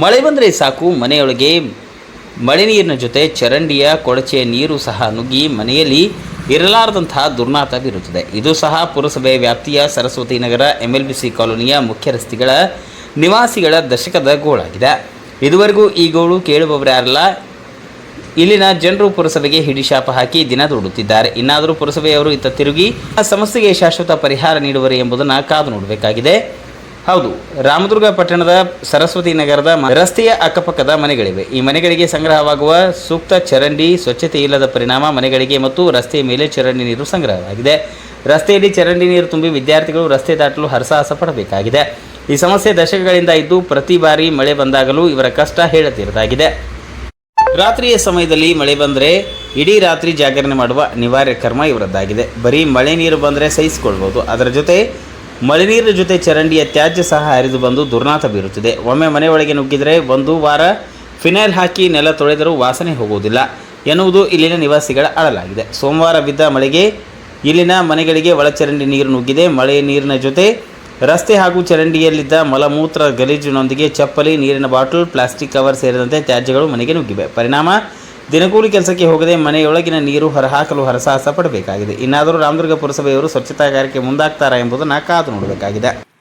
ಮಳೆ ಬಂದರೆ ಸಾಕು, ಮನೆಯೊಳಗೆ ಮಳೆ ನೀರಿನ ಜೊತೆ ಚರಂಡಿಯ ಕೊಳಚೆಯ ನೀರು ಸಹ ನುಗ್ಗಿ ಮನೆಯಲ್ಲಿ ಇರಲಾರದಂತಹ ದುರ್ನಾತ ಬೀರುತ್ತದೆ. ಇದು ಸಹ ಪುರಸಭೆ ವ್ಯಾಪ್ತಿಯ ಸರಸ್ವತಿ ನಗರ ಎಂ ಎಲ್ ಬಿ ಸಿ ಕಾಲೋನಿಯ ಮುಖ್ಯ ರಸ್ತೆಗಳ ನಿವಾಸಿಗಳ ದಶಕದ ಗೋಳಾಗಿದೆ. ಇದುವರೆಗೂ ಈ ಗೋಳು ಕೇಳುವವರ್ಯಾರಲ್ಲ ಇಲ್ಲಿನ ಜನರು ಪುರಸಭೆಗೆ ಹಿಡಿಶಾಪ ಹಾಕಿ ದಿನ ದೂಡುತ್ತಿದ್ದಾರೆ. ಇನ್ನಾದರೂ ಪುರಸಭೆಯವರು ಇತ್ತ ತಿರುಗಿ ಆ ಸಮಸ್ಯೆಗೆ ಶಾಶ್ವತ ಪರಿಹಾರ ನೀಡುವರೆ ಎಂಬುದನ್ನು ಕಾದು ನೋಡಬೇಕಾಗಿದೆ. ಹೌದು, ರಾಮದುರ್ಗ ಪಟ್ಟಣದ ಸರಸ್ವತಿ ನಗರದ ರಸ್ತೆಯ ಅಕ್ಕಪಕ್ಕದ ಮನೆಗಳಿವೆ. ಈ ಮನೆಗಳಿಗೆ ಸಂಗ್ರಹವಾಗುವ ಸೂಕ್ತ ಚರಂಡಿ, ಸ್ವಚ್ಛತೆ ಇಲ್ಲದ ಪರಿಣಾಮ ಮನೆಗಳಿಗೆ ಮತ್ತು ರಸ್ತೆಯ ಮೇಲೆ ಚರಂಡಿ ನೀರು ಸಂಗ್ರಹವಾಗಿದೆ. ರಸ್ತೆಯಲ್ಲಿ ಚರಂಡಿ ನೀರು ತುಂಬಿ ವಿದ್ಯಾರ್ಥಿಗಳು ರಸ್ತೆ ದಾಟಲು ಹರಸಾಹಸ ಪಡಬೇಕಾಗಿದೆ. ಈ ಸಮಸ್ಯೆ ದಶಕಗಳಿಂದ ಇದ್ದು ಪ್ರತಿ ಬಾರಿ ಮಳೆ ಬಂದಾಗಲೂ ಇವರ ಕಷ್ಟ ಹೇಳತೀರದಾಗಿದೆ. ರಾತ್ರಿಯ ಸಮಯದಲ್ಲಿ ಮಳೆ ಬಂದರೆ ಇಡೀ ರಾತ್ರಿ ಜಾಗರಣೆ ಮಾಡುವ ಅನಿವಾರ್ಯ ಕರ್ಮ ಇವರದ್ದಾಗಿದೆ. ಬರೀ ಮಳೆ ನೀರು ಬಂದರೆ ಸಹಿಸಿಕೊಳ್ಬೋದು. ಅದರ ಜೊತೆ ಮಳೆ ನೀರಿನ ಜೊತೆ ಚರಂಡಿಯ ತ್ಯಾಜ್ಯ ಸಹ ಹರಿದು ಬಂದು ದುರ್ನಾಥ ಬೀರುತ್ತಿದೆ. ಒಮ್ಮೆ ಮನೆಯೊಳಗೆ ನುಗ್ಗಿದರೆ ಒಂದು ವಾರ ಫಿನೈಲ್ ಹಾಕಿ ನೆಲ ತೊಳೆದರೂ ವಾಸನೆ ಹೋಗುವುದಿಲ್ಲ ಎನ್ನುವುದು ಇಲ್ಲಿನ ನಿವಾಸಿಗಳ ಅಳಲಾಗಿದೆ. ಸೋಮವಾರ ಬಿದ್ದ ಮಳೆಗೆ ಇಲ್ಲಿನ ಮನೆಗಳಿಗೆ ಒಳಚರಂಡಿ ನೀರು ನುಗ್ಗಿದೆ. ಮಳೆ ನೀರಿನ ಜೊತೆ ರಸ್ತೆ ಹಾಗೂ ಚರಂಡಿಯಲ್ಲಿದ್ದ ಮಲಮೂತ್ರ ಗಲೀಜಿನೊಂದಿಗೆ ಚಪ್ಪಲಿ, ನೀರಿನ ಬಾಟಲ್, ಪ್ಲಾಸ್ಟಿಕ್ ಕವರ್ ಸೇರಿದಂತೆ ತ್ಯಾಜ್ಯಗಳು ಮನೆಗೆ ನುಗ್ಗಿವೆ. ಪರಿಣಾಮ ದಿನಕೂಲಿ ಕೆಲಸಕ್ಕೆ ಹೋಗದೆ ಮನೆಯೊಳಗಿನ ನೀರು ಹೊರಹಾಕಲು ಹರಸಾಹಸ ಪಡಬೇಕಾಗಿದೆ. ಇನ್ನಾದರೂ ರಾಮದುರ್ಗ ಪುರಸಭೆಯವರು ಸ್ವಚ್ಛತಾ ಕಾರ್ಯಕ್ಕೆ ಮುಂದಾಗ್ತಾರಾ ಎಂಬುದನ್ನು ಕಾದು ನೋಡಬೇಕಾಗಿದೆ.